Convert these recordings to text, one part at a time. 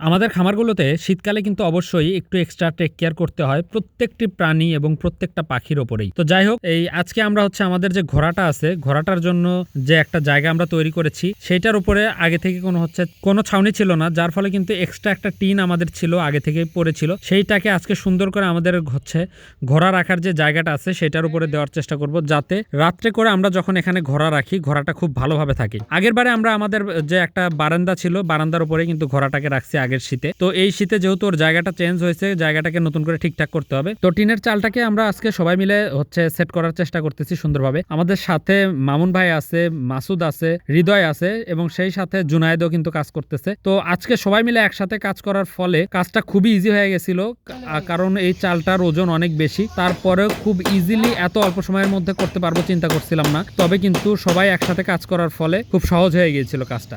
আমাদের খামারগুলোতে শীতকালে কিন্তু অবশ্যই একটু এক্সট্রা টেক কেয়ার করতে হয় প্রত্যেকটি প্রাণী এবং প্রত্যেকটা পাখির ওপরেই। তো যাই হোক, এই আজকে আমরা হচ্ছে আমাদের যে ঘোড়াটা আছে, ঘোড়াটার জন্য যে একটা জায়গা আমরা তৈরি করেছি, সেইটার উপরে আগে থেকে কোনো হচ্ছে কোনো ছাউনি ছিল না, যার ফলে কিন্তু এক্সট্রা একটা টিন আমাদের ছিল, আগে থেকে পড়েছিল। সেইটাকে আজকে সুন্দর করে আমাদের হচ্ছে ঘোড়া রাখার যে জায়গাটা আছে, সেটার উপরে দেওয়ার চেষ্টা করব যাতে রাত্রে করে আমরা যখন এখানে ঘোড়া রাখি, ঘোড়াটা খুব ভালোভাবে থাকে। আগের বারে আমরা আমাদের যে একটা বারান্দা ছিল, বারান্দার উপরে কিন্তু ঘোড়াটাকে রাখছি আগের শীতে। তো এই শীতে যেহেতু ওর জায়গাটা চেঞ্জ হয়েছে, জায়গাটাকে নতুন করে ঠিকঠাক করতে হবে। তো টিনের চালটাকে আমরা আজকে সবাই মিলে হচ্ছে সেট করার চেষ্টা করতেছি সুন্দরভাবে। আমাদের সাথে মামুন ভাই আছে, মাসুদ আছে, হৃদয় আছে এবং সেই সাথে জুনায়েদও কিন্তু কাজ করতেছে। তো আজকে সবাই মিলে একসাথে কাজ করার ফলে কাজটা খুবই ইজি হয়ে গেছিল। কারণ এই চালটার ওজন অনেক বেশি। তারপরেও খুব ইজিলি এত অল্প সময়ের মধ্যে করতে পারব চিন্তা করছিলাম না। তবে কিন্তু সবাই একসাথে কাজ করার ফলে খুব সহজ হয়ে গিয়েছিল কাজটা।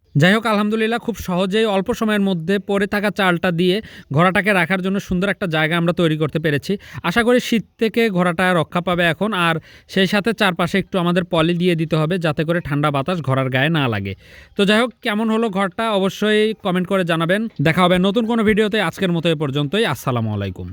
যাই হোক, আলহামদুলিল্লাহ খুব সহজেই অল্প সময়ের মধ্যে পরে থাকা চালটা দিয়ে ঘোড়াটাকে রাখার জন্য সুন্দর একটা জায়গা আমরা তৈরি করতে পেরেছি। আশা করি শীত থেকে ঘোড়াটা রক্ষা পাবে এখন, আর সেই সাথে চারপাশে একটু আমাদের পলি দিয়ে দিতে হবে যাতে করে ঠান্ডা বাতাস ঘোড়ার গায়ে না লাগে। তো যাই হোক, কেমন হলো ঘরটা অবশ্যই কমেন্ট করে জানাবেন। দেখা হবে নতুন কোনো ভিডিওতে, আজকের মতো এ পর্যন্তই। আসসালামু আলাইকুম।